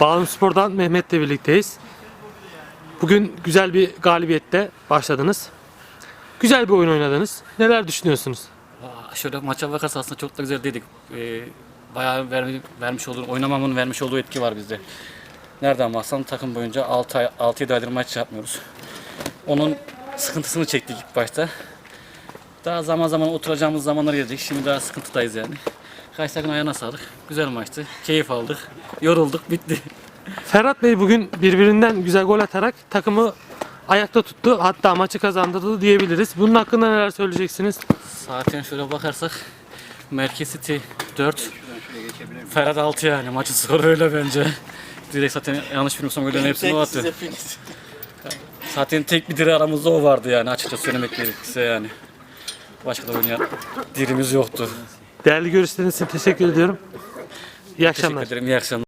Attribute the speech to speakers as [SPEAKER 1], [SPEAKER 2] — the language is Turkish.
[SPEAKER 1] Bağım Spor'dan Mehmet'le birlikteyiz. Bugün güzel bir galibiyette başladınız. Güzel bir oyun oynadınız. Neler düşünüyorsunuz?
[SPEAKER 2] Şöyle maça bakarsa aslında çok da güzel dedik. Ee, bayağı vermi- vermiş olduğu, oynamamın vermiş olduğu etki var bizde. Nereden baksan takım boyunca 6 ay, 6-7 aydır maç yapmıyoruz. Onun sıkıntısını çektik ilk başta. Daha zaman zaman oturacağımız zamanlar gelecek. Şimdi daha sıkıntıdayız yani. Kaç takım ayağına sağlık. Güzel maçtı. Keyif aldık. Yorulduk. Bitti.
[SPEAKER 1] Ferhat Bey bugün birbirinden güzel gol atarak takımı ayakta tuttu. Hatta maçı kazandırdı diyebiliriz. Bunun hakkında neler söyleyeceksiniz?
[SPEAKER 2] Zaten şöyle bakarsak Merkez City 4 Ferhat 6 yani maçın skoru öyle bence. Direkt zaten yanlış bilmiyorsam gollerin hepsini o attı. Zaten tek bir direği aramızda o vardı yani açıkça söylemek gerekirse yani. Başka da oynayan dirimiz yoktu.
[SPEAKER 1] Değerli görüşleriniz için teşekkür ediyorum. İyi akşamlar.
[SPEAKER 2] Teşekkür ederim. İyi akşamlar.